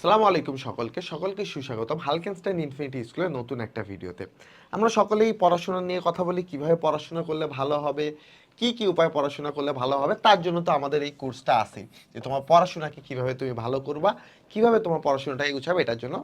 আসসালামু আলাইকুম সকলকে। সকলকে সুস্বাগতম হালকেনস্টাইন ইনফিনিটি স্কুলের নতুন একটা ভিডিওতে। আমরা সকলেই পড়াশোনা নিয়ে কথা বলি, কীভাবে পড়াশোনা করলে ভালো হবে, কি কি উপায় পড়াশোনা করলে ভালো হবে, তার জন্য তো আমাদের এই কোর্সটা আছে। যে তোমার পড়াশোনাকে কীভাবে তুমি ভালো করবা, কীভাবে তোমার পড়াশোনাটাকে গুছাবে এটার জন্য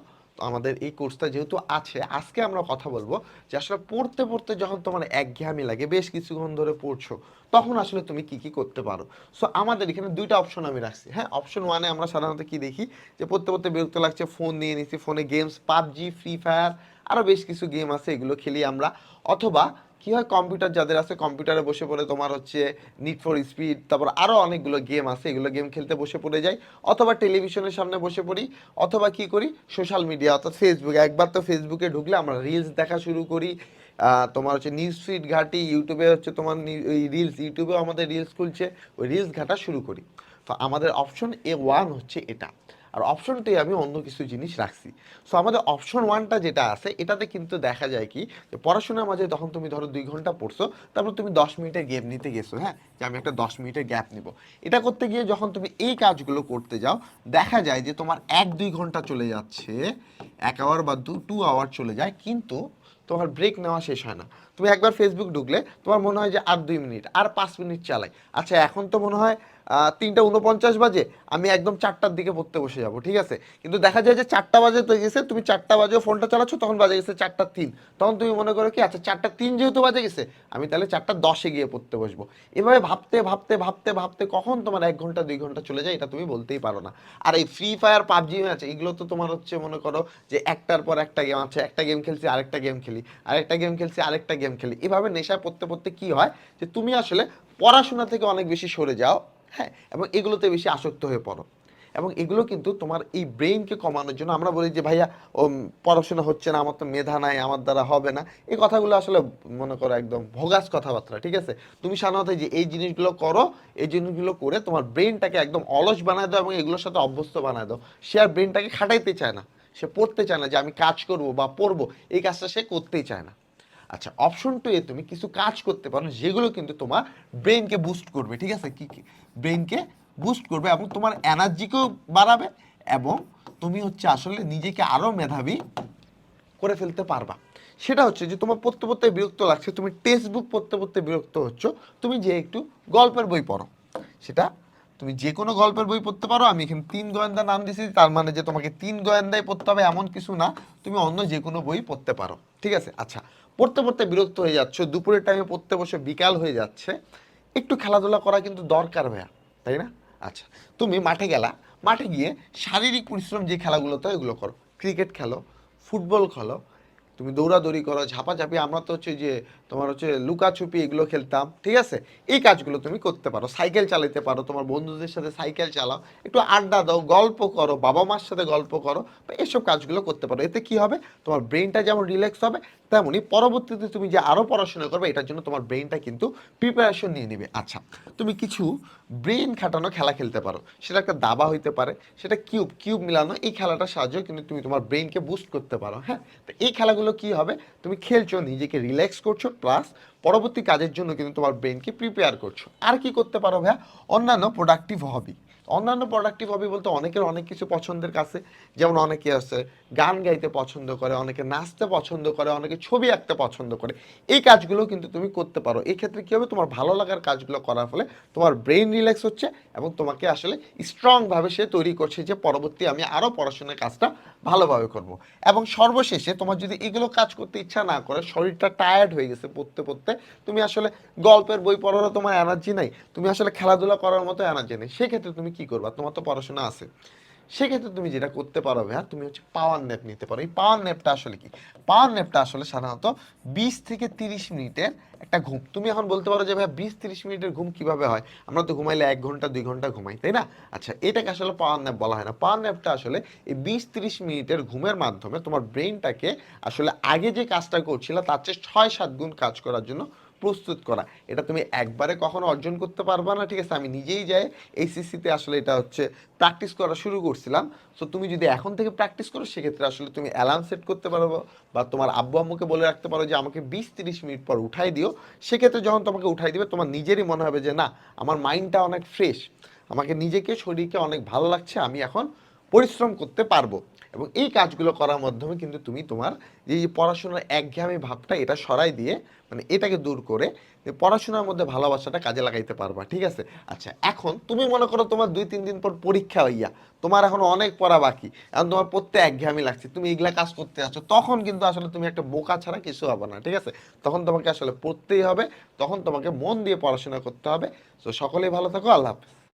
আমাদের এই কোর্সটা যেহেতু আছে, আজকে আমরা কথা বলব যে আসলে পড়তে পড়তে যখন তোমার একঘেয়ামি লাগে, বেশ কিছুক্ষণ ধরে পড়ছো, তখন আসলে তুমি কি কি করতে পারো? সো আমাদের এখানে দুইটা অপশন আমি রাখছি। হ্যাঁ অপশন ওয়ানে আমরা সাধারণত কি দেখি? যে পড়তে পড়তে বিরক্ত লাগছে ফোন নিয়ে নিছি ফোনে গেমস পাবজি ফ্রি ফায়ার আরও বেশ কিছু গেম আছে, এগুলো খেলি আমরা। অথবা কি হয়? কম্পিউটার যাদের আছে কম্পিউটারে বসে পড়ে তোমার হচ্ছে নিড ফর স্পিড তারপর আরও অনেকগুলো গেম আছে, এগুলো গেম খেলতে বসে পড়ে যাই। অথবা টেলিভিশনের সামনে বসে পড়ি, অথবা কি করি? সোশ্যাল মিডিয়া অর্থাৎ ফেসবুকে একবার তো ফেসবুকে ঢুকলে আমরা রিলস দেখা শুরু করি তোমার হচ্ছে নিউজ ফিড ঘাটি ইউটিউবে হচ্ছে তোমার রিলস ইউটিউবেও আমাদের রিলস খুলছে, ওই রিলস ঘাটা শুরু করি। তো আমাদের অপশন এ ওয়ান হচ্ছে এটা। আর অপশনটি আমি অন্য কিছু জিনিস রাখছি। সো আমাদের অপশন ওয়ানটা যেটা আছে, এটাতে কিন্তু দেখা যায় কি যে পড়াশোনার মাঝে তখন তুমি ধরো দুই ঘণ্টা পড়ছো, তারপর তুমি দশ মিনিটের গ্যাপ নিতে গেছো হ্যাঁ? যে আমি একটা দশ মিনিটের গ্যাপ নিব। এটা করতে গিয়ে যখন তুমি এই কাজগুলো করতে যাও, দেখা যায় যে তোমার এক দুই ঘণ্টা চলে যাচ্ছে, এক আওয়ার বা দু টু আওয়ার চলে যায়, কিন্তু তোমার ব্রেক নেওয়া শেষ হয় না। তুমি একবার ফেসবুক ঢুকলে তোমার মনে হয় যে আর দুই মিনিট, আর পাঁচ মিনিট চালাই। আচ্ছা এখন তো মনে হয় তিনটা উনপঞ্চাশ বাজে, আমি একদম চারটার দিকে পড়তে বসে যাব, ঠিক আছে? কিন্তু দেখা যায় যে চারটা বাজে তো গেছে, তুমি চারটা বাজেও ফোনটা চালাচ্ছ, তখন বাজে গেছে চারটা তিন। তখন তুমি মনে করো কি আচ্ছা চারটা তিন যেহেতু বাজে গেছে, আমি তাহলে চারটা দশে গিয়ে পড়তে বসবো। এভাবে ভাবতে ভাবতে ভাবতে ভাবতে কখন তোমার এক ঘণ্টা, দুই ঘণ্টা চলে যায়, এটা তুমি বলতেই পারো না। আর এই ফ্রি ফায়ার পাবজি ম্যাচ এগুলো তো তোমার হচ্ছে মনে করো যে একটার পর একটা গেম আছে একটা গেম খেলছি, আরেকটা গেম খেলি, আরেকটা গেম খেলছি, আরেকটা গেম খেলি। এভাবে নেশায় পড়তে পড়তে কি হয়? যে তুমি আসলে পড়াশোনা থেকে অনেক বেশি সরে যাও হ্যাঁ এবং এগুলোতে বেশি আসক্ত হয়ে পড়ো। এবং এগুলো কিন্তু তোমার এই ব্রেইনকে কমানোর জন্য আমরা বলি যে, ভাইয়া ও পড়াশোনা হচ্ছে না, আমার তো মেধা নাই, আমার দ্বারা হবে না। এই কথাগুলো আসলে মনে করো একদম ভোগাস কথাবার্তা, ঠিক আছে? তুমি সাধারণত যে, এই জিনিসগুলো করো, এই জিনিসগুলো করে তোমার ব্রেনটাকে একদম অলস বানায় দাও এবং এগুলোর সাথে অভ্যস্ত বানায় দাও। সে আর ব্রেনটাকে খাটাইতে চায় না। সে পড়তে চায় না যে, আমি কাজ করব বা পড়ব। এই কাজটা সে করতেই চায় না। আচ্ছা অপশন টু এ তুমি কিছু কাজ করতে পারো, যেগুলো কিন্তু তোমার ব্রেনকে বুস্ট করবে, ঠিক আছে? কি কি? ব্রেনকে বুস্ট করবে এবং তোমার এনার্জিকেও বাড়াবে এবং তুমি হচ্ছে আসলে নিজেকে আরও মেধাবী করে ফেলতে পারবা। সেটা হচ্ছে যে তোমার পড়তে পড়তে বিরক্ত লাগছে, তুমি টেক্সট বুক পড়তে পড়তে বিরক্ত হচ্ছ, তুমি যে একটু গল্পের বই পড়ো, সেটা তুমি যে কোনো গল্পের বই পড়তে পারো, আমি এখানে তিন গোয়েন্দা নাম দিয়েছি, তার মানে যে তোমাকে তিন গোয়েন্দাই পড়তে হবে, এমন কিছু না, তুমি অন্য যে কোনো বই পড়তে পারো, ঠিক আছে? আচ্ছা পড়তে পড়তে বিরক্ত হয়ে যাচ্ছ, দুপুরের টাইমে পড়তে বসে বিকাল হয়ে যাচ্ছে, একটু খেলাধুলা করা কিন্তু দরকার ভাইয়া, তাই না? আচ্ছা তুমি মাঠে গেলা, মাঠে গিয়ে শারীরিক পরিশ্রম যে খেলাগুলোতে এগুলো করো ক্রিকেট খেলো ফুটবল খেলো, তুমি দৌড়াদৌড়ি করো, ঝাপাঝাপি, আমরা তো হচ্ছে যে তোমার হচ্ছে লুকাছুপি এগুলো খেলতাম, ঠিক আছে? এই কাজগুলো তুমি করতে পারো, সাইকেল চালাতে পারো, তোমার বন্ধুদের সাথে সাইকেল চালাও, একটু আড্ডা দাও, গল্প করো, বাবা মার সাথে গল্প করো এসব কাজগুলো করতে পারো, এতে কি হবে? তোমার ব্রেনটা যেমন রিল্যাক্স হবে তেমনই পরবর্তীতে তুমি যে আরও পড়াশোনা করবে, এটার জন্য তোমার ব্রেনটা কিন্তু প্রিপারেশন নিয়ে নেবে। আচ্ছা তুমি কিছু ব্রেন খাটানো খেলা খেলতে পারো। সেটা একটা দাবা হইতে পারে, সেটা কিউব কিউব মিলানো, এই খেলাটার সাহায্যে কিন্তু তুমি তোমার ব্রেনকে বুস্ট করতে পারো হ্যাঁ? তো এই খেলাগুলো কি হবে? তুমি খেলছো, নিজেকে রিল্যাক্স করছ প্লাস পরবর্তী কাজের জন্য কিন্তু তোমার ব্রেনকে প্রিপেয়ার করছ। আর কি করতে পারো ভাইয়া? অন্যান্য প্রোডাক্টিভ হবি অন্যান্য প্রোডাক্টিভ হবি বলতে অনেকের অনেক কিছু পছন্দের কাছে। যেমন অনেকে আছে, গান গাইতে পছন্দ করে, অনেকে নাচতে পছন্দ করে, অনেকে ছবি আঁকতে পছন্দ করে। এই কাজগুলো কিন্তু তুমি করতে পারো। এই ক্ষেত্রে কী হবে? তোমার ভালো লাগার কাজগুলো করার ফলে তোমার ব্রেন রিল্যাক্স হচ্ছে এবং তোমাকে আসলে স্ট্রংভাবে সে তৈরি করছে যে পরবর্তী আমি আরও পড়াশোনার কাজটা ভালোভাবে করব। এবং সর্বশেষে তোমার যদি এগুলো কাজ করতে ইচ্ছা না করে, শরীরটা টায়ার্ড হয়ে গেছে পড়তে পড়তে, তুমি আসলে গল্পের বই পড়ারও তোমার এনার্জি নাই। তুমি আসলে খেলাধুলা করার মতো এনার্জি নেই। সেক্ষেত্রে তুমি কি করবা? তোমার তো পড়াশোনা আছে। সেক্ষেত্রে তুমি যেটা করতে পারো ভাইয়া, তুমি হচ্ছে পাওয়ার ন্যাপ নিতে পারো। এই পাওয়ার ন্যাপটা আসলে কি? পাওয়ার ন্যাপটা আসলে সাধারণত বিশ থেকে তিরিশ মিনিটের একটা ঘুম। তুমি এখন বলতে পারো যে ভাইয়া, বিশ তিরিশ মিনিটের ঘুম কীভাবে হয়? আমরা তো ঘুমাইলে এক ঘণ্টা, দুই ঘণ্টা ঘুমাই, তাই না? আচ্ছা এটাকে আসলে পাওয়ার ন্যাপ বলা হয় না। পাওয়ার ন্যাপটা আসলে এই বিশ তিরিশ মিনিটের ঘুমের মাধ্যমে তোমার ব্রেনটাকে আসলে আগে যে কাজটা করছিল, তার চেয়ে ছয় সাত গুণ কাজ করার জন্য প্রস্তুত করা। এটা তুমি একবারে কখনো অর্জন করতে পারবা না, ঠিক আছে? আমি নিজেই যাই এইচএসসিতে আসলে এটা হচ্ছে প্র্যাকটিস করা শুরু করছিলাম। সো তুমি যদি এখন থেকে প্র্যাকটিস করো, সেক্ষেত্রে আসলে তুমি অ্যালার্ম সেট করতে পারো বা তোমার আব্বু আম্মুকে বলে রাখতে পারো যে, আমাকে বিশ তিরিশ মিনিট পর উঠাই দিও। সেক্ষেত্রে যখন তোমাকে উঠাই দিবে, তোমার নিজেরই মনে হবে যে, না, আমার মাইন্ডটা অনেক ফ্রেশ আমাকে নিজেকে, শরীরকে অনেক ভালো লাগছে। আমি এখন পরিশ্রম করতে পারব। এবং এই কাজগুলো করার মাধ্যমে কিন্তু তুমি তোমার যে পড়াশোনার একঘেয়েমি ভাবটা এটা সরাই দিয়ে মানে এটাকে দূর করে পড়াশোনার মধ্যে ভালোবাসাটা কাজে লাগাইতে পারবা, ঠিক আছে? আচ্ছা এখন তুমি মনে করো তোমার দুই, তিন দিন পর পরীক্ষা হইয়া, তোমার এখন অনেক পড়া বাকি, এখন তোমার পড়তে একঘেয়েমি লাগছে, তুমি এগুলা কাজ করতে আছো তখন কিন্তু আসলে তুমি একটা বোকা ছাড়া কিছু হবে না, ঠিক আছে? তখন তোমাকে আসলে পড়তেই হবে, তখন তোমাকে মন দিয়ে পড়াশোনা করতে হবে, তো সকলেই ভালো থাকো, আল্লাহ হাফেজ।